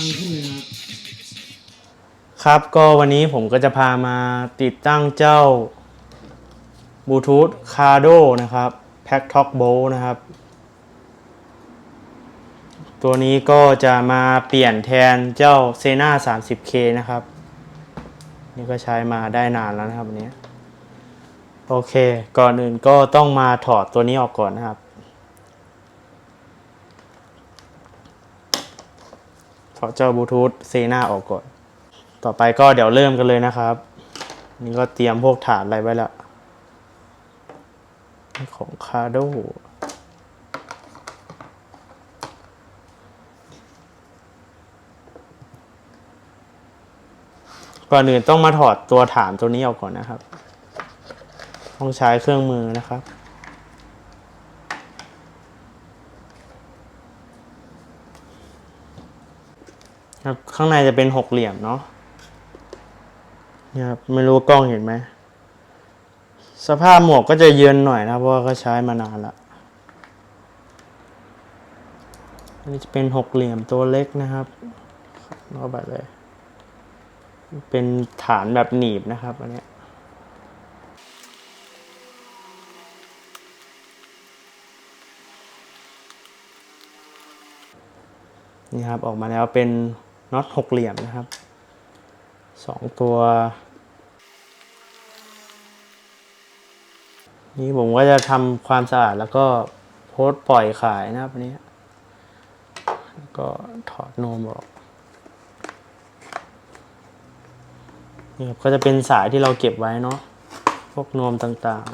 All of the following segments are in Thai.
ังขึ้นเลยครับ ครับก็วันนี้ผมก็จะพามาติดตั้งเจ้าบลูทูธคาร์โดนะครับ p a c k Talk b o นะครับ ตัวนี้ก็จะมาเปลี่ยนแทนเจ้า s e n a 30K นะครับ นี่ก็ใช้มาได้นานแล้วนะครับวันนี้โอเค ก่อนอื่นก็ต้องมาถอดตัวนี้ออกก่อนนะครับ ถอดเจ้าบลูทูธเซนาออกก่อน ต่อไปก็เดี๋ยวเริ่มกันเลยนะครับ นี่ก็เตรียมพวกฐานอะไรไว้แล้วของคาร์โดก่อนอื่นต้องมาถอดตัวฐานตัวนี้ออกก่อนนะครับ ต้องใช้เครื่องมือนะครับ ครับข้างในจะเป็นหกเหลี่ยมเนาะนี่ยครับไม่รู้กล้องเห็นไหม สภาพหมวกก็จะเยือนหน่อยนะเพราะว่าก็ใช้มานานละอันนี้จะเป็นหกเหลี่ยมตัวเล็กนะครับเข้าไปเลย เป็นฐานแบบหนีบนะครับอันเนี้ยนี่ครับออกมาแล้วเป็น น็อตหกเหลี่ยมนะครับสองตัว นี่ผมก็จะทำความสะอาดแล้วก็โพสปล่อยขายนะครับนนี้แล้วก็ถอดโนมออกนี่ครับก็จะเป็นสายที่เราเก็บไว้เนาะพวกนวมต่าง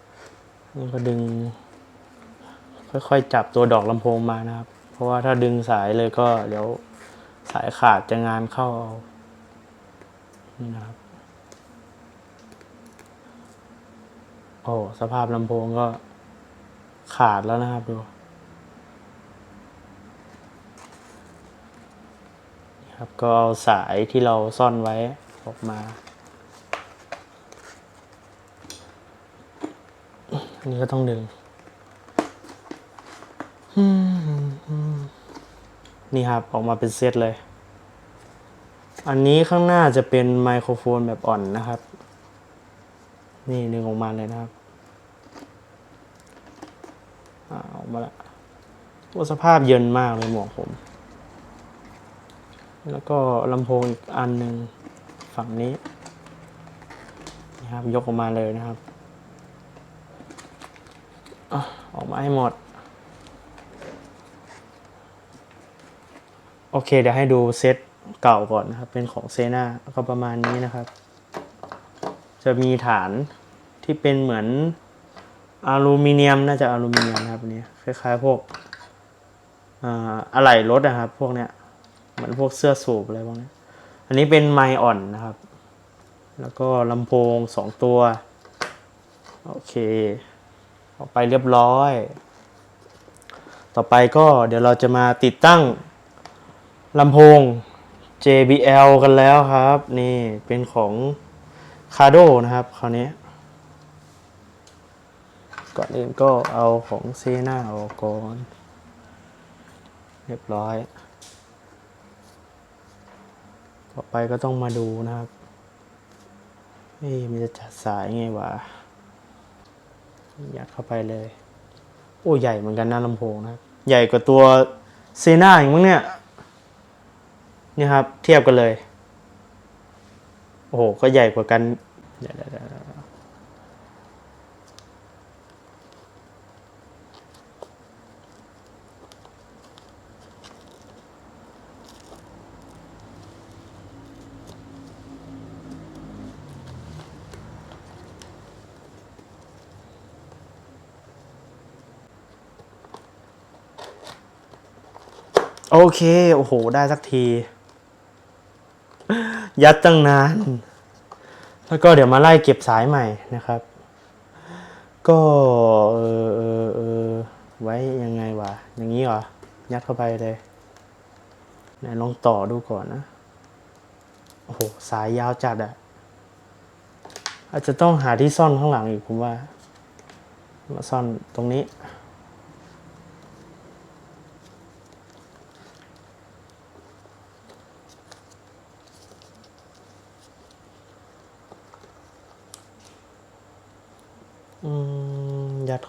ๆนี่ก็ดึง ค่อยๆจับตัวดอกลำโพงมานะครับ เพราะว่าถ้าดึงสายเลยก็เดี๋ยว สายขาดจะงานเข้าเอานี่นะครับ โอ้สภาพลำโพงก็ขาดแล้วนะครับดูนะครับก็เอาสายที่เราซ่อนไว้ออกมาอันนี้ก็ต้องดึง นี่ครับออกมาเป็นเซตเลย อันนี้ข้างหน้าจะเป็นไมโครโฟนแบบอ่อนนะครับ นี่ดึงออกมาเลยนะครับอาออกมาละโอ้สภาพเย็นมากเลยหมวกผม แล้วก็ลำโพงอีกอันหนึ่งฝั่งนี้นะครับยกออกมาเลยนะครับอออกมาให้หมด โอเคเดี๋ยวให้ดูเซตเก่าก่อนนะครับ เป็นของเซนาก็ประมาณนี้นะครับ จะมีฐานที่เป็นเหมือนอลูมิเนียมน่าจะอลูมิเนียมนะครับนี้คล้ายๆพวกอะไหล่รถนะครับ พวกเนี้ยเหมือนพวกเสื้อสูบอะไรพวกเนี้ยอันนี้เป็นไมอ่อนนะครับ แล้วก็ลำโพงสองตัว โอเค ออกไปเรียบร้อย ต่อไปก็เดี๋ยวเราจะมาติดตั้ง ลำโพง JBL กันแล้วครับ นี่เป็นของคาโดนะครับคราวนี้ ก่อนอื่นก็เอาของเซนาออกก่อน เรียบร้อย ต่อไปก็ต้องมาดูนะครับเอ้มันจะจัดสายไงวะยัดเข้าไปเลย โอ้ใหญ่เหมือนกันนะลำโพงนะ ใหญ่กว่าตัวเซนาอีกมั้งเนี่ย นี่ครับ เทียบกันเลย โอ้โห ก็ใหญ่กว่ากันโอเค โอ้โห ได้สักที ยัดตั้งนาน แล้วก็เดี๋ยวมาไล่เก็บสายใหม่นะครับ ก็เออเออเออไว้ยังไงวะ อย่างนี้เหรอ ยัดเข้าไปเลยไหนลองต่อดูก่อนนะ โอ้โห สายยาวจัดอะอาจจะต้องหาที่ซ่อนข้างหลังอีกผมว่า มาซ่อนตรงนี้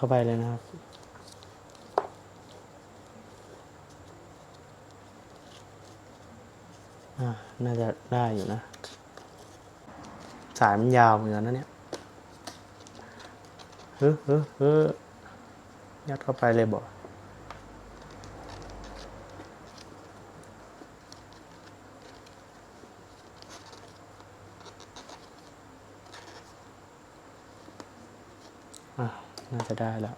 เข้าไปเลยนะครับอ่าน่าจะได้อยู่นะ สายมันยาวเหมือนกันนะเนี่ยเฮ้อเฮ้อเฮ้อยัดเข้าไปเลยบอก น่าจะได้แล้ว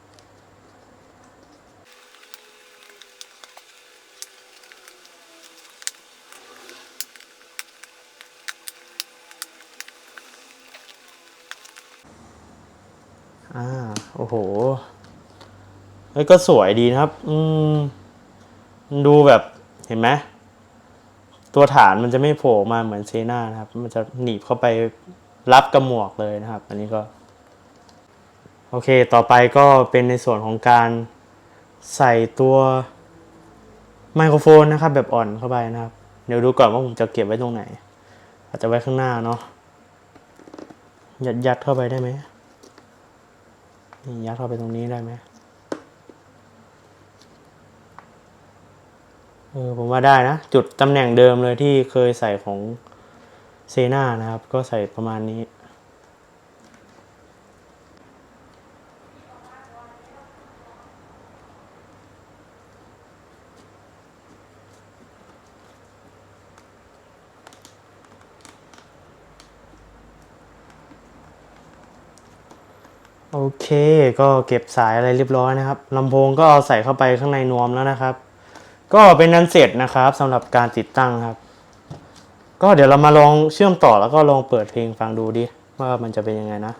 อ่า โอ้โหเอ้ยก็สวยดีนะครับ อืม ดูแบบเห็นไหมตัวฐานมันจะไม่โผล่มาเหมือนเซน่านะครับ มันจะหนีบเข้าไปรับกระหมวกเลยนะครับ อันนี้ก็ โอเค ต่อไปก็เป็นในส่วนของการใส่ตัวไมโครโฟนนะครับ แบบอ่อนเข้าไปนะครับ เดี๋ยวดูก่อนว่าผมจะเก็บไว้ตรงไหน อาจจะไว้ข้างหน้าเนาะยัดยัดเข้าไปได้ไหมนี่ยัดเข้าไปตรงนี้ได้ไหมเออผมว่าได้นะ จุดตำแหน่งเดิมเลยที่เคยใส่ของเซนานะครับ ก็ใส่ประมาณนี้ โอเค ก็เก็บสายอะไรเรียบร้อยนะครับลำโพงก็เอาใส่เข้าไปข้างในนวมแล้วนะครับ ก็เป็นนั้นเสร็จนะครับสำหรับการติดตั้งครับ ก็เดี๋ยวเรามาลองเชื่อมต่อแล้วก็ลองเปิดเพลงฟังดูดิ ว่ามันจะเป็นยังไงนะ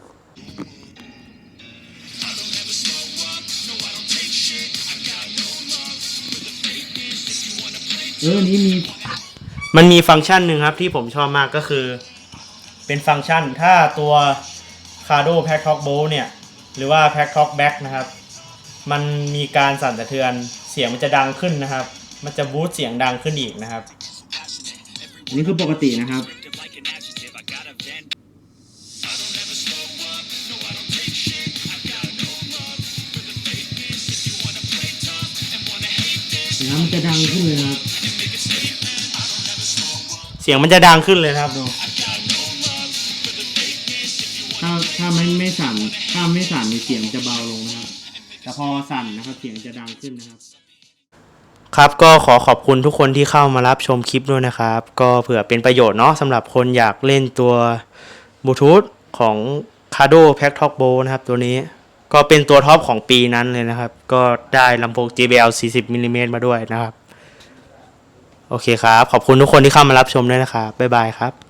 เออนี้มีมันมีฟังก์ชันหนึ่งครับที่ผมชอบมากก็คือ เป็นฟังก์ชันถ้าตัว Cardo Pack Talk Bolt เนี่ย หรือว่า Pack Talk Back นะครับ มันมีการสั่นสะเทือนเสียงมันจะดังขึ้นนะครับ มันจะบูสต์เสียงดังขึ้นอีกนะครับ อันนี้คือปกตินะครับ น้ำมันจะดังขึ้นเลยนะครับ เสียงมันจะดังขึ้นเลยนะครับดู ถ้าถ้าไม่ไม่สั่นถ้าไม่สั่นเสียงจะเบาลงนะครับ แต่พอสั่นนะครับเสียงจะดังขึ้นนะครับ ครับก็ขอขอบคุณทุกคนที่เข้ามารับชมคลิปด้วยนะครับ ก็เผื่อเป็นประโยชน์เนาะสำหรับคนอยากเล่นตัวบลูทูธของ c a d o Pack Talk b o นะครับตัวนี้ก็เป็นตัวท็อปของปีนั้นเลยนะครับ ก็ได้ลำโพง JBL 40มิลลิเมตรมาด้วยนะครับ โอเคครับ ขอบคุณทุกคนที่เข้ามารับชมด้วยนะครับ บ๊ายบายครับ